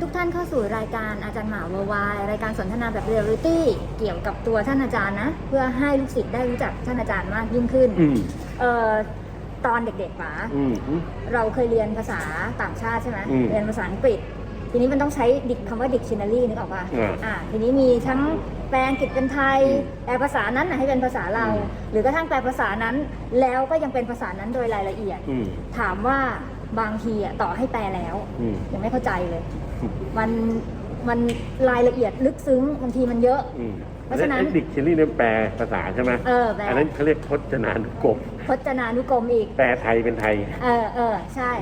ทุกท่านเข้าสู่รายการอาจารย์หมาววายรายการสนทนาแบบเรียลลิตี้เกี่ยวกับตัวท่านอาจารย์นะ เพื่อให้ลูกศิษย์ได้รู้จักท่านอาจารย์มากยิ่งขึ้นอืมเอ่อตอนเด็กๆป๋าอืมอืม เราเคยเรียนภาษาต่างชาติใช่ไหมอืมเรียนภาษาอังกฤษ ทีนี้มันต้องใช้ดิกคำว่า dictionary นึกออกป่ะอ่าอ่าทีนี้มีทั้งแปลอังกฤษเป็นไทย อืมแปลภาษานั้นนะให้เป็นภาษาเรา อืม หรือกระทั่งแปลภาษานั้น แล้วก็ยังเป็นภาษานั้นโดยรายละเอียด อืมถามว่าบางทีอะต่อให้แปลแล้ว อืมยังไม่เข้าใจเลย มันมันรายละเอียดลึกซึ้งบางทีมันเยอะ อืมเพราะฉะนั้นดิกชันนี่เนี่ยแปลภาษาใช่ไหมเออแปลอันนั้นเขาเรียกพจนานุกรมพจนานุกรมอีก แปลไทยเป็นไทยเออเออใช่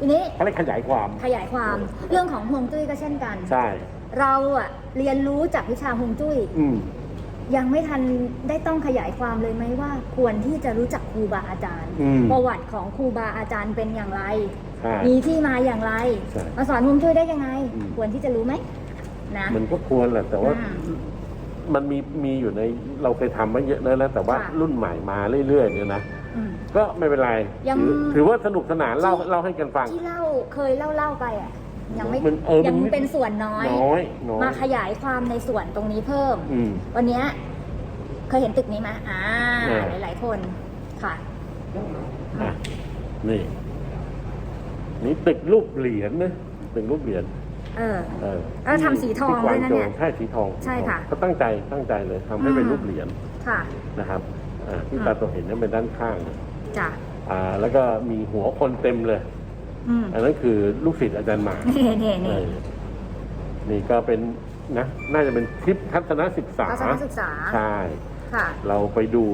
ทีนี้เขาเรียกขยายความ ขยายความเรื่องของฮวงจุ้ยก็เช่นกัน ใช่ เราอะเรียนรู้จากวิชาฮวงจุ้ย อืม ยังไม่ทันได้ต้องขยายความเลยไหมว่า ควรที่จะรู้จักครูบาอาจารย์ อืมประวัติของครูบาอาจารย์เป็นอย่างไร ใช่ มีที่มาอย่างไร ใช่มาสอนฮวงจุ้ยได้ยังไง อืม ควรที่จะรู้ไหมนะมันก็ควรแหละแต่ว่าอืมมันมีมีอยู่ในเราเคยทำมาเยอะแล้วนะแต่ว่าค่ะรุ่นใหม่มาเรื่อยๆเนี่ยนะอืมก็ไม่เป็นไรยังถือถือว่าสนุกสนานเล่าเล่าให้กันฟัง ที่เล่าเคยเล่าเล่าไปอะ ยังไม่มันเออมันยังเป็นส่วนน้อย น้อยน้อยมาขยายความในส่วนตรงนี้เพิ่ม อืม วันเนี้ยเคยเห็นตึกนี้ไหมอ่าเออหลายๆคนค่ะ อะนี่ นี่ตึกรูปเหรียญนะตึกรูปเหรียญเออ เออแล้วทำสีทองที่กด้วยนะเนี่ยโจวใช่สีทองใช่ค่ะเขาตั้งใจตั้งใจเลยทำให้เป็นอืม รูปเหรียญค่ะ นะครับอ่าที่อืมตาตัวเห็นนั่นเป็นด้านข้างนะจ้ะ อ่า แล้วก็มีหัวคนเต็มเลย อืมอันนั้นคือลูกศิษย์อาจารย์หมานี่นี่เอนี่อนี่ก็เป็นนะน่าจะเป็นทริปทัศนศึกษาทัศนศึกษาใช่ ค่ะ เราไปดู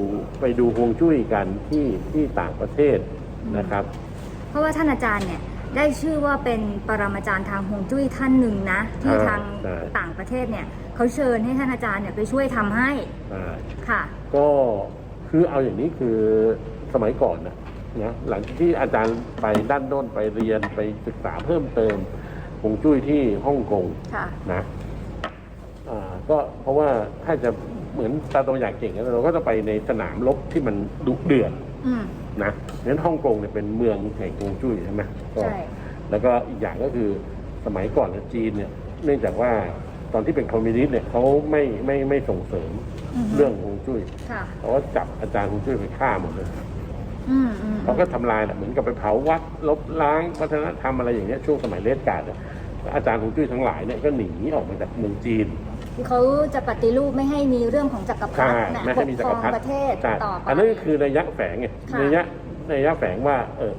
ไปดูฮวงจุ้ยกันที่ที่ต่างประเทศอืมนะครับ เพราะว่าท่านอาจารย์เนี่ยได้ชื่อว่าเป็นปรมาจารย์ทางฮวงจุ้ยท่านหนึ่งนะ ที่ใช่ทางใช่ ต่างประเทศเนี่ยเขาเชิญให้ท่านอาจารย์เนี่ยไปช่วยทำให้อ่าค่ะ ก็คือเอาอย่างนี้คือสมัยก่อนนะ นะหลังจากที่อาจารย์ไปด้านโน้นไปเรียนไปศึกษาเพิ่มเติมฮวงจุ้ยที่ฮ่องกงค่ะ นะอ่าก็เพราะว่าถ้าจะเหมือนตาตัวอย่างเก่งนะเราก็จะไปในสนามรบที่มันดุเดือดอืม นะงั้นฮ่องกงเนี่ยเป็นเมืองแห่งฮวงจุ้ยใช่ไหมก็ใช่ แล้วก็อีกอย่างก็คือสมัยก่อนเนี่ยจีนเนี่ย เนื่องจากว่าตอนที่เป็นคอมมิวนิสต์เนี่ยเขาไม่ไม่ไม่ส่งเสริมอือฮึ เรื่องฮวงจุ้ยค่ะ เขาก็จับอาจารย์ฮวงจุ้ยไปฆ่าหมดเลยอืมอืม เขาก็ทำลายน่ะเหมือนกับไปเผาวัดลบล้างวัฒนธรรมอะไรอย่างเงี้ยช่วงสมัยเลสการ์ดอะอาจารย์ฮวงจุ้ยทั้งหลายเนี่ยก็หนีออกมาจากเมืองจีนคือเขาจะปฏิรูปไม่ให้มีเรื่องของจักรพรรใช่ดินะไม่ปให้กมีคจัรกอรงพรรดิประเทศใช่ต่อไปอันนั้นก็คือระยะแฝงไงค่ะระยะระยะแฝงว่าเออ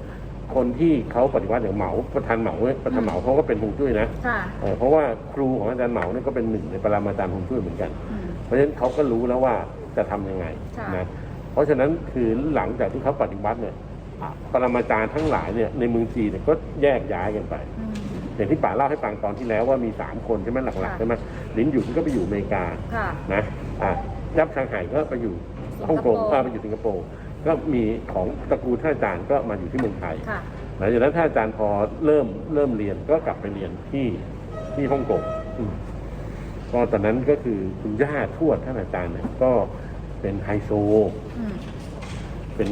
คนที่เขาปฏิวัติอย่างเหมาประธานเหมาเนี่ยประธานเหมาเขาก็เป็นฮวงจุ้ยนะค่ะเออเพราะว่าครูของอาจารย์เหมาเนี่ยก็เป็นหนึ่งในปรมาจารย์ฮวงจุ้ยเหมือนกันอืมเพราะฉะนั้นเขาก็รู้แล้วว่าจะทำยังไงค่ะนะ เพราะฉะนั้นคือหลังจากที่เขาปฏิวัติเนี่ยอะปรมาจารย์ทั้งหลายเนี่ยในเมืองจีนเนี่ยก็แยกย้ายกันไปอืมอย่างที่ป๋าเล่าให้ฟังตอนที่แล้วว่ามีสามคนใช่ไหมหลักค่ะๆใช่ไหมลินหยุนก็ไปอยู่อเมริกาค่ะนะอะยับชางไห่ก็ไปอยู่สิงคโปร์ฮ่องกงอ่าไปอยู่สิงคโปร์ก็มีของตระกูลท่านอาจารย์ก็มาอยู่ที่เมืองไทยค่ะหลังจากนั้นท่านอาจารย์พอเริ่มเริ่มเรียนก็กลับไปเรียนที่ที่ฮ่องกงอืมก็ตอนนั้นก็คือคุณย่าทวดท่านอาจารย์เนี่ยก็ เป็นไฮโซ อืมเป็น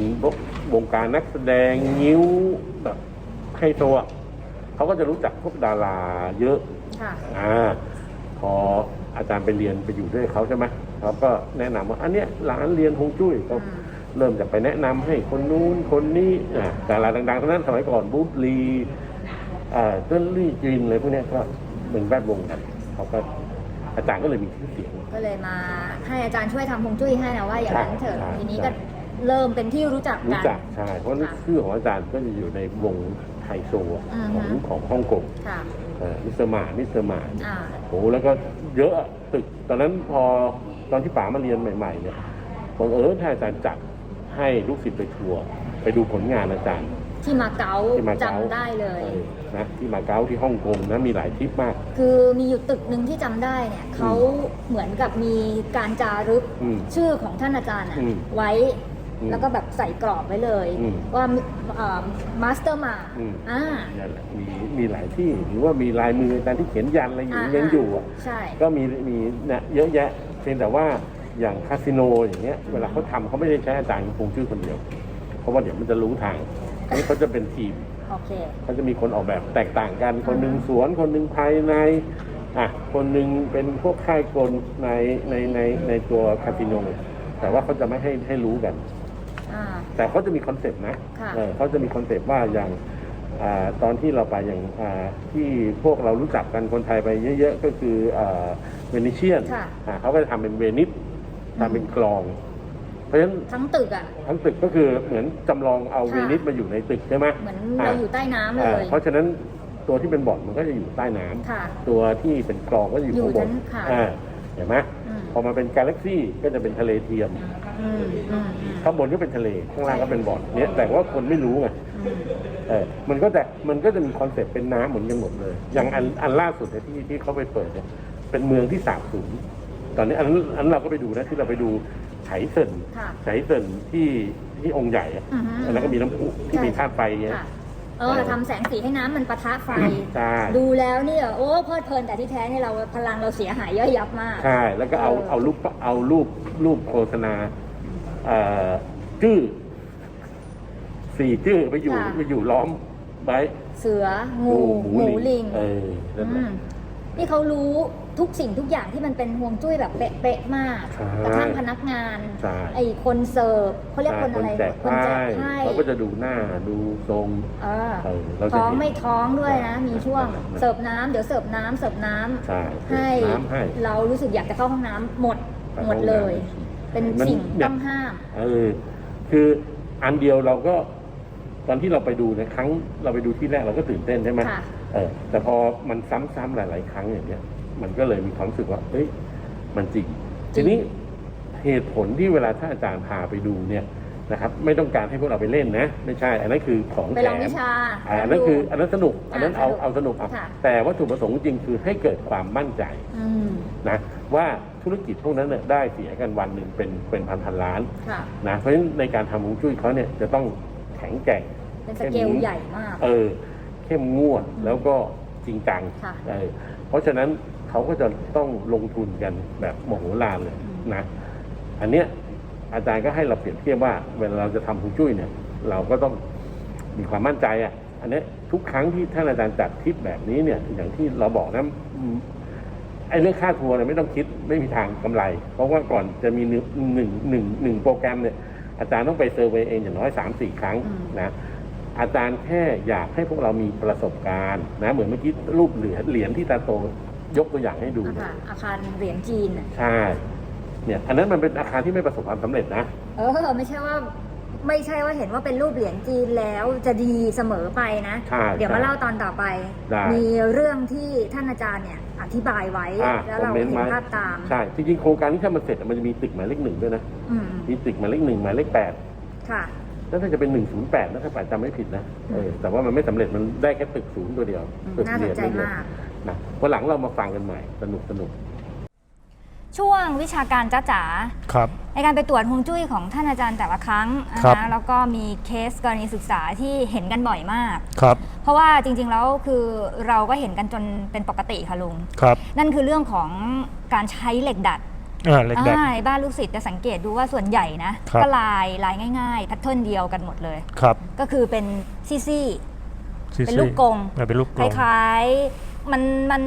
วงการนักแสดงงิ้วแบบไฮโซอะเขาก็จะรู้จักพวกดาราเยอะ ค่ะอ่าพออาจารย์ไปเรียนไปอยู่ด้วยเขาใช่ไหมเขาก็แนะนำว่าอันเนี้ยหลานเรียนฮวงจุ้ยก็อืมเริ่มจากไปแนะนำให้คนนู้นคนนี้อ่าดาราดังๆทั้งนั้นสมัยก่อนบูธลีอ่าเติ้ลลี่จินอะไรพวกเนี้ยก็เป็นแวดวงกันเขาก็ อาจารย์ก็เลยมีชื่อเสียง ก็เลยมาให้อาจารย์ช่วยทำฮวงจุ้ยให้นะว่าอย่างนั้นเถอะใช่ทีนี้ใช่ก็เริ่มเป็นที่รู้จักรู้กัน จักใช่เพราะค่ะชื่อของอาจารย์ก็จะอยู่ในวงไฮโซอะอือขฮึองของฮ่องกงค่ะเอ่อมิสเตอร์หมามิสเตอร์หมาอ่าโอ้โหแล้วก็เยอะอะตึก ตอนนั้นพอตอนที่ป๋ามาเรียนใหม่ๆเนี่ยบังเอิญท่านอาจารย์จัดให้ลูกศิษย์ไปทัวร์ไปดูผลงานอาจารย์ ที่มาเก๊าที่มาเก๊า จำได้เลยออนะที่มาเก๊าที่ฮ่องกงนะมีหลายทริปมาก คือมีอยู่ตึกหนึ่งที่จำได้เนี่ยเขาเหมือนกับมีการจารึกอืมชื่อของท่านอาจารย์อะอืมไว้ อืมแล้วก็แบบใส่กรอบไว้เลย อืมว่ามาสเตอร์มาอืม อ่านั่นแหละมีมีหลายที่หรือว่ามีลายมืออาจารย์ที่เขียนยันอะไรอยู่อ่ายังอยู่อะใช่ ก็มีมีเนี่ยเยอะแยะเพียงแต่ว่าอย่างคาสิโนอย่างเงี้ยเวลาเขาทำเขาไม่ได้ใช้อาจารย์คงชื่อคนเดียว เพราะว่าเดี๋ยวมันจะรู้ทาง อันนี้เขาจะเป็นทีมโอเค เขาจะมีคนออกแบบแตกต่างกัน คนหนึ่งสวน คนหนึ่งภายใน อะ คนหนึ่งเป็นพวกค่ายกลในในในในตัวคาสิโน แต่ว่าเขาจะไม่ให้ให้รู้กัน อ่า แต่เขาจะมีคอนเซปต์นะค่ะ เออเขาจะมีคอนเซปต์ว่าอย่างอาตอนที่เราไปอย่างอ่าที่พวกเรารู้จักกันคนไทยไปเยอะๆ ก็คือเวนิเชียนค่ะเขาก็จะทำเป็นเวนิสทำเป็นคลอง เพราะฉะนั้นทั้งตึกอะ ทั้งตึกก็คือเหมือนจำลองเอาค่ะ เวนิสมาอยู่ในตึกใช่ไหมเหมือนเราอยู่ใต้น้ำเลอ่าย เพราะฉะนั้นตัวที่เป็นบ่อนมันก็จะอยู่ใต้น้ำค่ะ ตัวที่เป็นคลองก็จะอยู่อยู่ข้างบนชั้นค่ะ อ่าเห็นไหมอืมพอมาเป็นกาแล็กซี่ก็จะเป็นทะเลเทียม อืมอืมอืมข้างบนก็เป็นทะเลข้างล่างก็เป็นบ่อนเนี่ยแต่ว่าคนไม่รู้ไงอืมเออมันก็จะมันก็จะมีคอนเซ็ปต์เป็นน้ำเหมือนกันหมดเลย อย่างอันอันล่าสุดเนี่ยที่ที่เขาไปเปิดเนี่ยเป็นเมืองที่สาบสูญ ตอนนี้อันนั้นอันนั้นเราก็ไปดูนะที่เราไปดูไฉเซินค่ะ ไฉเซินที่ที่องค์ใหญ่อะอือฮึอันนั้นก็มีน้ำพุที่มีธาตุไฟเงี้ย ค่ะเออทำแสงสีให้น้ำมันปะทะไฟ ใช่ ดูแล้วเนี่ยโอ้เพลิดเพลินแต่ที่แท้เนี่ยเราพลังเราเสียหายย่อยยับมาก ใช่ แล้วก็เอาเออเอารูปเอารูปรูปโฆษณาเอ่อชื่อสี่ชื่อไปอยู่ค่ะ ไปอยู่ล้อมไว้เสืองูหมูลิงเออนั่นแหอืละ มนี่เขารู้ทุกสิ่งทุกอย่างที่มันเป็นห่วงจุ้ยแบบเป๊ะๆมากใช่ กระทั่งพนักงาน ใช่ไอ้คนเสิร์ฟเขาเรียกใช่คนอะไรแจกคนไพ่แจกไพ่เขาก็จะดูหน้าดูทรงเออเออเราจะท้องเห็น ไม่ท้องด้วยนะ มีช่วงใช่ เสิร์ฟน้ำเดี๋ยวเสิร์ฟน้ำเสิร์ฟน้ำใช่ให้น้ำให้ เรารู้สึกอยากจะเข้าห้องน้ำหมดไปหมดห้องน้ำเลย เป็นมันสิ่งเนี่ย ต้องห้าม เออคืออันเดียวเราก็ตอนที่เราไปดูเนี่ยครั้งเราไปดูที่แรกเราก็ตื่นเต้นใช่ไหมค่ะ เออแต่พอมันซ้ำๆหลาย ๆ ครั้งอย่างเงี้ย มันก็เลยมีความรู้สึกว่าเอ้ยมันจริงจริทีงนี้เหตุผลที่เวลาท่านอาจารย์พาไปดูเนี่ยนะครับไม่ต้องการให้พวกเราไปเล่นนะ ไม่ใช่ อันนั้นคือของไปแถลองมวิชาอ่าอันนั้นคือ อันนั้นสนุก อันนั้นเอาอ่าเอาสนุกเอาค่ะแต่วัตถุประสงค์จริงคือให้เกิดความมั่นใจอืมนะว่าธุรกิจพวกนั้นเนี่ยได้เสียกันวันหนึ่งเป็นเป็นพันพันล้านค่ะนะเพราะฉะนั้นในการทำฮวงจุ้ยเขาเนี่ยจะต้องแข็งแกร่งเป็นสเกลใหญ่มาก เออ เข้มงวดแล้วก็จริงจังค่ะเออเพราะฉะนั้น เขาก็จะต้องลงทุนกันแบบมโหฬารเลยอืมนะอันเนี้ยอาจารย์ก็ให้เราเปรียบเทียบว่า เวลาเราจะทำฮวงจุ้ยเนี่ย เราก็ต้องมีความมั่นใจอะ อันเนี้ยทุกครั้งที่ท่านอาจารย์จัดทริปแบบนี้เนี่ย อย่างที่เราบอกนะอืมไอ้เรื่องค่าทัวร์เนี่ยไม่ต้องคิดไม่มีทางกำไร เพราะว่าก่อนจะมีหนึ่งหนึ่งหนึ่งหนึ่งโปรแกรมเนี่ย อาจารย์ต้องไปเซอร์เวย์เองอย่างน้อยสามสี่ครั้งอืมนะอาจารย์แค่อยากให้พวกเรามีประสบการณ์นะเหมือนเมื่อกี้รูปเหรียญเหรียญที่ตาโต ยกตัวอย่างให้ดูอะค่ะอาคารเหรียญจีนน่ะใช่ เนี่ย อันนั้นมันเป็นอาคารที่ไม่ประสบความสำเร็จนะ เออไม่ใช่ว่า ไม่ใช่ว่าเห็นว่าเป็นรูปเหรียญจีนแล้วจะดีเสมอไปนะ ใช่เดี๋ยวมาเล่าตอนต่อไป ได้ มีเรื่องที่ท่านอาจารย์เนี่ยอธิบายไว้อ่าแล้วเราคอมเมนต์เห็นไว้ภาพตามใช่ จริงๆโครงการนี้ถ้ามันเสร็จอะมันจะมีตึกหมายเลขหนึ่งด้วยนะ อืมมีตึกหมายเลขหนึ่งหมายเลขแปดค่ะ แล้วถ้าจะเป็นหนึ่งศูนย์แปดนะถ้าป่าจำไม่ผิดนะ เออ แต่ว่ามันไม่สำเร็จ มันได้แค่ตึกศูนย์ตัวเดียวอืมตึกน่าสนใจเรียนตัวเดียวมาก นะวันหลังเรามาฟังกันใหม่ สนุกสนุกช่วงวิชาการจ้าจ๋าครับ ในการไปตรวจฮวงจุ้ยของท่านอาจารย์แต่ละครั้งนะครับคะแล้วก็มีเคสกรณีศึกษาที่เห็นกันบ่อยมากครับ เพราะว่าจริงๆแล้วคือเราก็เห็นกันจนเป็นปกติค่ะลุงครับ นั่นคือเรื่องของการใช้เหล็กดัดอ่าเหล็กดัดอ่าในบ้านลูกศิษย์จะสังเกตดูว่าส่วนใหญ่นะครับก็ลายลายง่ายๆแพทเทิร์นเดียวกันหมดเลยครับ ก็คือเป็นซี่ ซีเป็นลูกกรงอ่าเป็นลูกๆกครงล้ายๆ มันมัน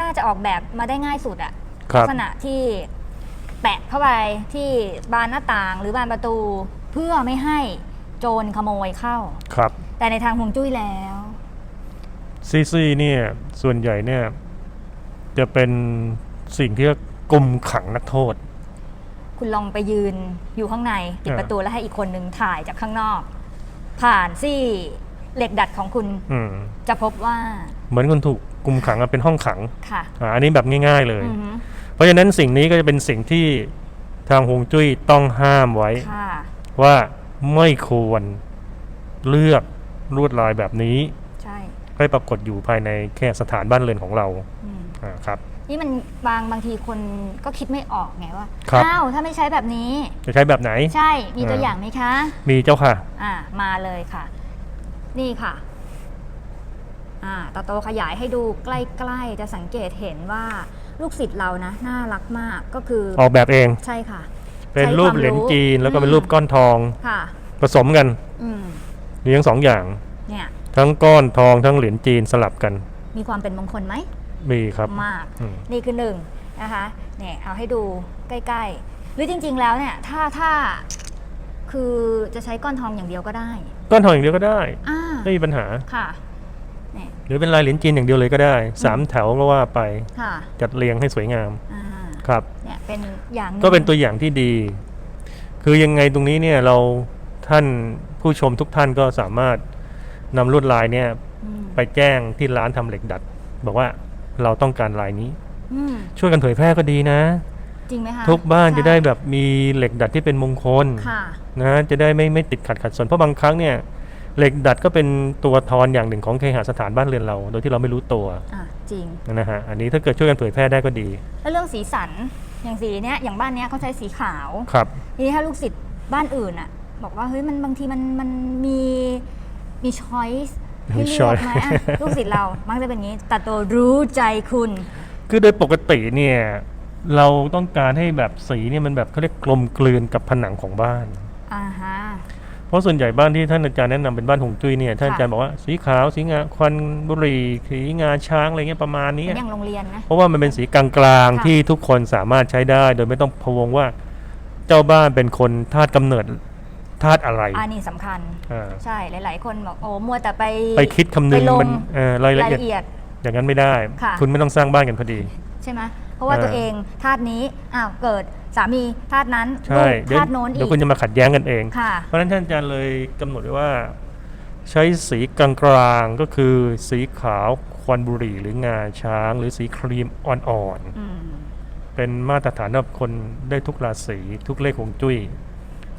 น่าจะออกแบบมาได้ง่ายสุดอะครัลับ ษณะที่แปะเข้าไปที่บานหน้าต่างหรือบานประตูเพื่อไม่ให้โจรขโมยเข้า ครับแต่ในทางฮวงจุ้ยแล้ว ซีซีเนี่ยส่วนใหญ่เนี่ยจะเป็นสิ่งที่กลุ่มขังนักโทษ คุณลองไปยืนอยู่ข้างในปิดอ่าประตูแล้วให้อีกคนหนึ่งถ่ายจากข้างนอก ผ่านซี่ เหล็กดัดของคุณอืมจะพบว่าเหมือนคนถูกกลุ่มขังอะเป็นห้องขังค่ะอ่าอันนี้แบบง่าย ๆเลย อือฮึเพราะฉะนั้นสิ่งนี้ก็จะเป็นสิ่งที่ทางฮวงจุ้ยต้องห้ามไว้ ค่ะว่าไม่ควรเลือกลวดลายแบบนี้ ใช่ให้ปรากฏอยู่ภายในแค่สถานบ้านเรือนของเราอืมอ่าครับ นี่มันบางบางทีคนก็คิดไม่ออกไงว่าครับ อ้าวถ้าไม่ใช้แบบนี้ จะใช้แบบไหน ใช่มีตัวอ่าอย่างไหมคะ มีเจ้าค่ะ อ่ามาเลยค่ะ นี่ค่ะอ่าตาโตขยายให้ดูใกล้ๆ จะสังเกตเห็นว่าลูกศิษย์เรานะน่ารักมากก็คือออกแบบเองใช่ค่ะ เป็นใช้รูปความรู้เหรียญจีนแล้วก็เป็นอืมรูปก้อนทองค่ะ ผสมกันอืมมีทั้งสองอย่างเนี่ยททั้งก้อนทองทั้งเหรียญจีนสลับกัน มีความเป็นมงคลไหมมีครับมากอืมนี่คือหนึ่งนะคะเนี่ยเอาให้ดูใกล้ ๆ หรือจริง ๆ แล้วเนี่ยถ้าถ้าคือจะใช้ก้อนทองอย่างเดียวก็ได้ ก้อนทองอย่างเดียวก็ได้อ่าไม่มีปัญหา ค่ะเนี่ยหรือเป็นลายเหรียญจีนอย่างเดียวเลยก็ได้สามแถวก็ว่าไปค่ะจัดเรียงให้สวยงามอ่าครับ เนี่ยเป็นอย่างหงก็เป็นตัวอย่างที่ดี คือยังไงตรงนี้เนี่ยเราท่านผู้ชมทุกท่านก็สามารถนำลวดลายเนี่ยอืมไปแจ้งที่ร้านทำเหล็กดัด บอกว่าเราต้องการลายนี้ อืมช่วยกันเผยแพร่ก็ดีนะ จริงไหมคะทุกบ้านใช่จะได้แบบมีเหล็กดัดที่เป็นมงคลค่ะนะจะได้ไม่ไม่ติดขัดขัดสนเพราะบางครั้งเนี่ยเหล็กดัดก็เป็นตัวทอนอย่างหนึ่งของเคหสถานบ้านเรือนเรา โดยที่เราไม่รู้ตัวอะจริงนะฮะอันนี้ถ้าเกิดช่วยกันเผยแพร่ได้ก็ดี แล้วเรื่องสีสันอย่างสีเนี้ยอย่างบ้านเนี้ยเขาใช้สีขาวครับทีนี้ถ้าลูกศิษย์บ้านอื่นอะบอกว่าเฮ้ยมันบางทีมันมันมีมีช้อยส์ให้เลือกไหม choice อะลูกศิษย์เรามักจะเป็นอย่างนี้แต่ตัวรู้ใจคุณ คือโดยปกติเนี่ย เราต้องการให้แบบสีเนี่ยมันแบบเขาเรียกกลมกลืนกับผนังของบ้าน อ่าฮะ เพราะส่วนใหญ่บ้านที่ท่านอาจารย์แนะนำเป็นบ้านหงจุ้ยเนี่ยท่านอาจารย์บอกว่าสีขาวสีงาควันบุหรี่สีงาช้างอะไรเงี้ยประมาณนี้เป็นอย่างโรงเรียนนะ เพราะว่ามันเป็นสีกลางๆค่ะ ที่ทุกคนสามารถใช้ได้ โดยไม่ต้องพะวงว่าเจ้าบ้านเป็นคนธาตุกำเนิดธาตุอะไรอันนี้สำคัญ อ่าใช่หลาย ๆ คนบอกโอ้มัวแต่ไป ไปคิดคำนึงไปลง มันเอ่อรายละรายเอียดละเอียด อย่างนั้นไม่ได้ ค่ะ คุณไม่ต้องสร้างบ้านกันพอดี ใช่ไหม เพราะว่าเออตัวเองธาตุนี้อ้าวเกิดสามีธาตุนั้นใช่ลูกเดี๋ยวธาตุโน้นอีเดี๋ยวกคุณจะมาขัดแย้งกันเองค่ะเพราะฉะนั้นท่านอาจารย์เลยกำหนดไว้ว่า ใช้สีกลางๆก็คือสีขาวควันบุหรี่หรืองาช้าง หรือสีครีมอ่อนอืมๆเป็นมาตรฐานสำหรับคนได้ทุกราศีทุกเลขของจุ้ย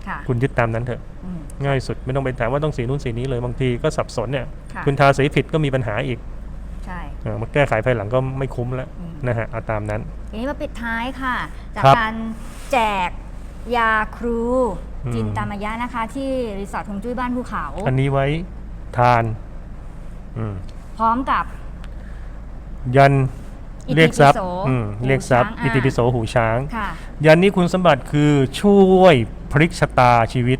ค่ะคุณยึดตามนั้นเถอะอืมง่ายสุดไม่ต้องไปถามว่าต้องสีนู้นสีนี้เลยบางทีก็สับสนเนี่ยค่ะคุณทาสีผิดก็มีปัญหาอีกใช่เออมาแก้ไขภายหลังก็ไม่คุ้มแล้วอืม นะฮะเอาตามนั้น ทีนี้มาปิดท้ายค่ะ จากครับการแจกยาครู อืม จินตามายะนะคะ ที่รีสอร์ทฮงจุ้ยบ้านภูเขา อันนี้ไว้ทานอืมพร้อมกับ ยันอิติเรียกทรัพย์ปิโสอืมหูเรียกทรัพย์ช้างอะ อิติปิโสหูช้าง ค่ะ ยันนี้คุณสมบัติคือช่วยพลิกชะตาชีวิต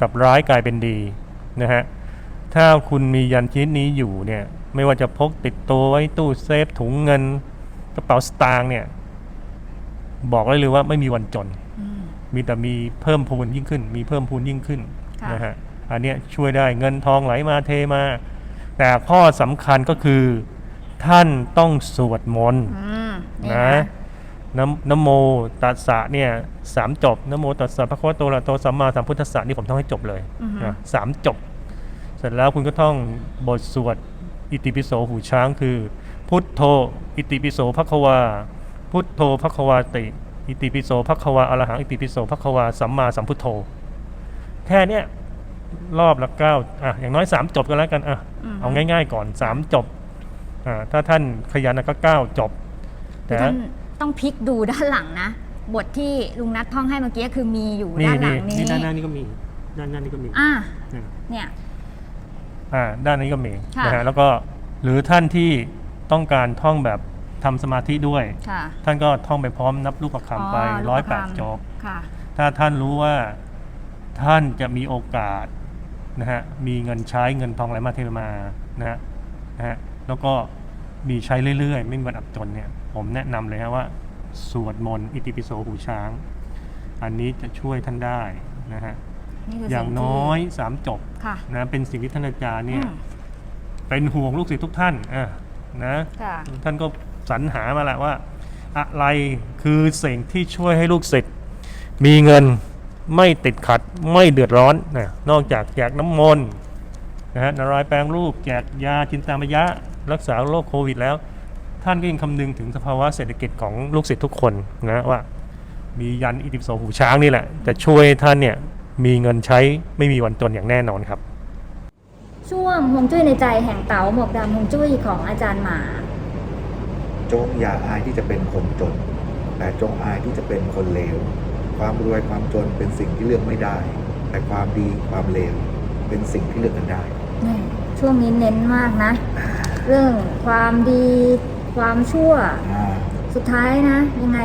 กับร้ายกลายเป็นดีนะฮะถ้าคุณมียันชนิดนี้อยู่เนี่ยไม่ว่าจะพกติดตัวไว้ตู้เซฟถุงเงิน กระเป๋าสตางค์เนี่ย บอกได้เลยว่าไม่มีวันจน อืม มีแต่มีเพิ่มพูนยิ่งขึ้น มีเพิ่มพูนยิ่งขึ้นค่ะ นะฮะอันเนี้ยช่วยได้เงินทองไหลมาเทมา แต่ข้อสำคัญก็คือ ท่านต้องสวดมนต์ อืมนี่นะน้ำน้ำโมตัสสะเนี่ยสามจบน้ำโมตัสสะพระคัมภโตอะระโตสัมมาสัมพุทธัสสะนี่ผมต้องให้จบเลยอือฮึนะสามจบ เสร็จแล้วคุณก็ท่องบทสวดอิติปิโสหูช้างคือ พุทโธอิติปิโสภควา พุทโธภควาติ อิติปิโสภควาอรหังอิติปิโสภควาสัมมาสัมพุทโธ แค่เนี้ยรอบละเก้าอะอย่างน้อยสามจบกันแล้วกันอะมเอาง่ายๆก่อนสามจบอ่าถ้าท่านขยันนะก็เก้าจบคือท่านต้องพลิกดูด้านหลังนะ บทที่ลุงนัทท่องให้เมื่อกี้คือมีอยู่นี่ด้านหลันี่งนี้นี่ด้านหน้านี่ก็มี ด้านหน้านี่ก็มีอ่าอืมเนี่ยอ่าด้านนี้ก็มีค่ะนะฮะแล้วก็หรือท่านที่ ต้องการท่องแบบทำสมาธิด้วย ค่ะท่านก็ท่องไปพร้อมนับลูกประคำไปอ๋อร้อยลูกแปประดคำจบค่ะ ถ้าท่านรู้ว่าท่านจะมีโอกาสนะฮะมีเงินใช้เงินทองไหลมาเทมานะฮะนะฮะแล้วก็มีใช้เรื่อยๆ ไม่มีวันอับจนเนี่ย ผมแนะนำเลยฮะว่า สวดมนต์อิติปิโสหูช้าง อันนี้จะช่วยท่านได้นะฮะนี่คืออสิ่ย่างที่น้อยสามจบค่ะ นะเป็นสิ่งที่ท่านอาจารย์เนี่ย อืม เป็นห่วงลูกศิษย์ทุกท่านอะ นะค่ะ ท่านก็สรรหามาแหละว่า อะไรคือสิ่งที่ช่วยให้ลูกศิษย์มีเงินไม่ติดขัดไม่เดือดร้อนนะนอกจากแจกน้ำมนต์นะฮะนารายณ์แปลงรูปแจกยาจินตามยะ รักษาโรคโควิดแล้ว ท่านก็ยังคำนึงถึงสภาวะเศรษฐกิจของลูกศิษย์ทุกคนนะว่า มียันอิติปิโสหูช้างนี่แหละจะช่วยให้ท่านเนี่ยมีเงินใช้ไม่มีวันจนอย่างแน่นอนครับ ช่วงฮวงจุ้ยในใจแห่งเต๋าหมวกดำฮวงจุ้ยของอาจารย์หมา จงอย่าอายที่จะเป็นคนจน แต่จงอายที่จะเป็นคนเลว ความรวยความจนเป็นสิ่งที่เลือกไม่ได้ แต่ความดีความเลวเป็นสิ่งที่เลือกกันได้นี่ช่วงนี้เน้นมากนะ เรื่องความดีความชั่วอ่าสุดท้ายนะ ยังไง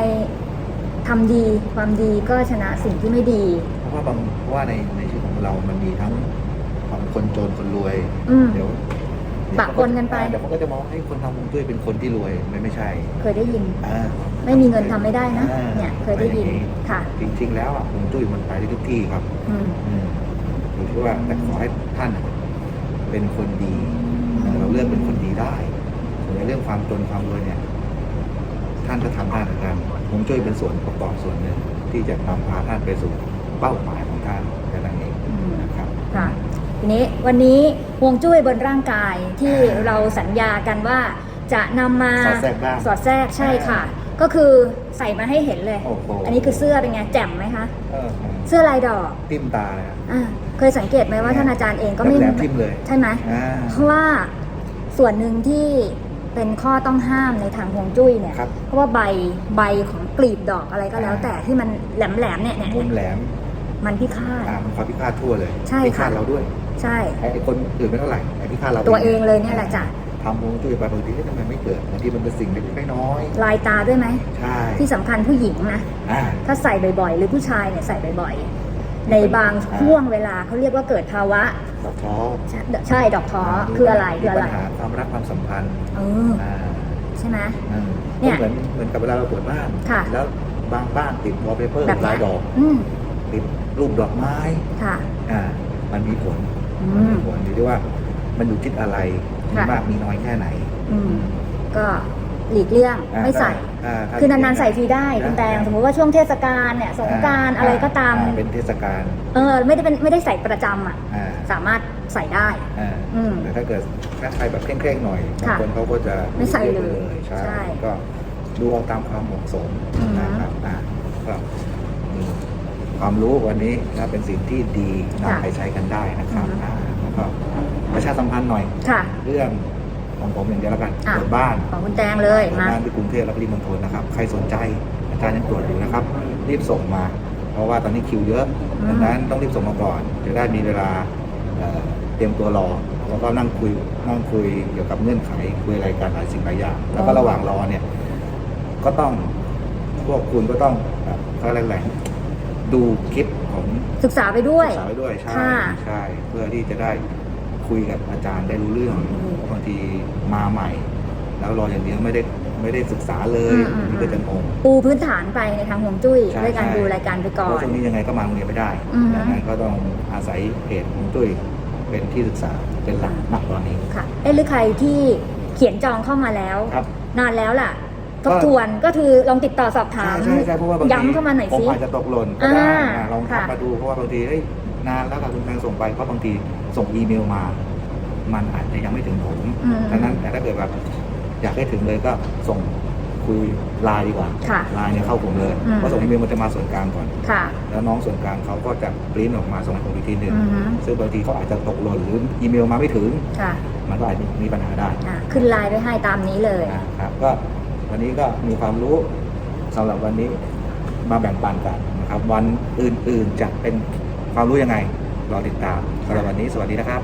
ทำดีความดีก็ชนะสิ่งที่ไม่ดี เพราะว่าบางเพราะว่าในในชีวิตของเรามันมีทั้ง ความคนจนคนรวย อืม เดี๋ยวปะปนกันไป เดี๋ยวเขาก็จะมองให้คนทำฮวงจุ้ยเป็นคนที่รวยไม่ไม่ใช่เคยได้ยิน อ่า ไม่มีเงินทำไม่ได้นะ อ่า เนี่ย เคยได้ยินไม่มีค่ะ จริง ๆ แล้วอะฮวงจุ้ยมันไปได้ทุกที่ครับ อืม อืมอยู่ที่ว่าแต่ขอให้ท่านเป็นคนดีเออเราเลือกเป็นคนดีได้ส่วนในเรื่องความจนความรวยเนี่ย ท่านก็ทำได้เหมือนกันผมช่วยเป็นส่วนประกอบส่วนหนึ่งที่จะนำพาท่านไปสู่เป้าหมายของท่านแค่นั้นเองอืม นะครับ ค่ะ ทีนี้วันนี้ฮวงจุ้ยบนร่างกายที่อ่าเราสัญญากันว่าจะนำมาสอดแทรกบ้างสอดแทรกใช่อ่าค่ะ ก็คือใส่มาให้เห็นเลย โอ้โห อันนี้คือเสื้อเป็นไงแจ่มไหมคะ เออเสื้อลายดอกทิ่มตาเลยอะอ่าเคยสังเกตไหมว่าท่านอาจารย์เองก็ไม่แหลมๆทิ่มเลย ใช่ไหม อ่า เพราะว่าส่วนหนึ่งที่เป็นข้อต้องห้ามในทางฮวงจุ้ยเนี่ย ครับเพราะว่าใบใบของกลีบดอกอะไรก็แล้ว อ่า แต่ที่มันแหลมๆเนี่ยเนี่ยมุมแหลมมันพิฆาต อ่ามันความพิฆาตทั่วเลยใช่พิฆาตค่ะเราด้วย ใช่ไอ้คนอื่นไม่เท่าไหร่ไอ้พิฆาตเราตัวเองเลยเนี่ยแหละจ้ะทำฮวงจุ้ยไปบางทีเอ๊ะทำไมไม่เกิดบางทีมันเป็นสิ่งเล็กๆน้อยลายตาด้วยไหมๆใช่ที่สำคัญผู้หญิงนะอ่าถ้าใส่บ่อยๆ หรือผู้ชายเนี่ยใส่บ่อยๆ ในบางอ่าช่วงเวลาเขาเรียกว่าเกิดภาวะสะท้อใช่ใช่ดอกท้อคืออะไรคืออะไรมีปัญหาความรักความสัมพันธ์เอออ่าใช่ไหมอืมเนี่ยก็เหมือนเหมือนกับเวลาเราเปิดบ้านค่ะแล้วบางบ้านติดวอลเปเปอร์แบบลาเนี้ยยดอกอืมติดรูปดอกไม้ค่ะอ่ามันมีผล อืมันมมีผลอยู่ที่ว่ามันอยู่ทิศอะไรมีค่ะ มากมีน้อยแค่ไหนอืมก็หลีกเลี่ยงอ่าไม่ใส่ถ้าถ้คือนานๆใส่ทีได้คุณแตงสมมติว่าช่วงเทศกาลเนี่ยสงกรารอะไรก็ตาม อ่เป็นเทศกาลเออไม่ได้เป็นไม่ได้ใส่ประจำอะ อ่าสามารถใส่ได้ อ่าอืม แต่ถ้าเกิดถ้าใครแบบเคร่งๆหน่อยบางค่ะคนเขาก็จะไม่ใส่เลยใช่ใช่ก็ดูเอาตามความเหมาะสมอือฮึ นะครับอ่าก็อืม ความรู้วันนี้นะเป็นสิ่งที่ดีนำไปใช้กันได้นะครับอ่าแล้วก็ประชาสัมพันธ์หน่อย ค่ะ เรื่องของผมอย่างเดียวแล้วกันอะ ตรวจบ้านของคุณแตงเลยตรวจมา บ้านที่กรุงเทพและปริมณฑลนะครับ ใครสนใจอาจารย์ยังตรวจอยู่นะครับ รีบส่งมา เพราะว่าตอนนี้คิวเยอะอืม ดังนั้นต้องรีบส่งมาก่อนจะได้มีเวลาเอ่อเตรียมตัวรอแล้วก็นั่งคุยนั่งคุยเกี่ยวกับเงื่อนไขคุยอะไรกันหลายสิ่งหลายอย่าง แล้วก็ระหว่างรอเนี่ยก็ต้องพวกคุณก็ต้องแบบเขาเรียกอะไร ดูคลิปของศึกษาไปด้วย ศึกษาไว้ด้วยใช่ค่ะ ใช่เพื่อที่จะได้คุยกับอาจารย์ได้รู้เรื่องอืมบางทีมาใหม่ แล้วรออย่างเดียวไม่ได้ไม่ได้ศึกษาเลยอืมอืม นี่ก็จะงง ปูพื้นฐานไปในทางฮวงจุ้ยใช่ด้วยการใช่ ดูรายการไปก่อเพราะน ช่วงนี้ยังไงก็มาโรงเรียนไม่ได้อือฮึ ดังนั้นก็ต้องอาศัยเพจของจุ้ยเป็นที่ศึกษาเป็นหลักณตอนนี้ค่ะเอ้หรือใครที่เขียนจองเข้ามาแล้ว ครับ นานแล้วล่ะก็ ทบทวนก็คือลองติดต่อสอบถาใช่มใช่ใช่เพราะว่าบางทีย้ำเข้ามาหน่อยผมสิ อาจจะตกหล่นก็ได้อ่าอ่าลองทักค่ะ มาดูเพราะว่าบางทีเฮ้ยนานแล้วค่ะคุณแตงส่งไปเพราะบางทีส่งอีเมลมา มันอาจจะยังไม่ถึงผมอืม ดังนั้นแต่ถ้าเกิดแบบอยากให้ถึงเลยก็ส่งคุยไลน์ดีกว่าค่ะไลน์เนี่ยเข้าผมเลยอืม เพราะส่งอีเมลมันจะมาส่วนกลางก่อน ค่ะ แล้วน้องส่วนกลางเขาก็จะปริ้นออกมาส่งให้ผมอีกทีหนึ่งอือฮึ ซึ่งบางทีเขาอาจจะตกหล่นหรืออีเมลมาไม่ถึง ค่ะมันก็อาจจะมีปัญหาได้อะขึ้นไลน์ไว้ให้ตามนี้เลย นะครับก็ วันนี้ก็มีความรู้สำหรับวันนี้มาแบ่งปันกันนะครับ วันอื่นๆจะเป็นความรู้ยังไงรอติดตามสำหรับวันนี้สวัสดีนะครับ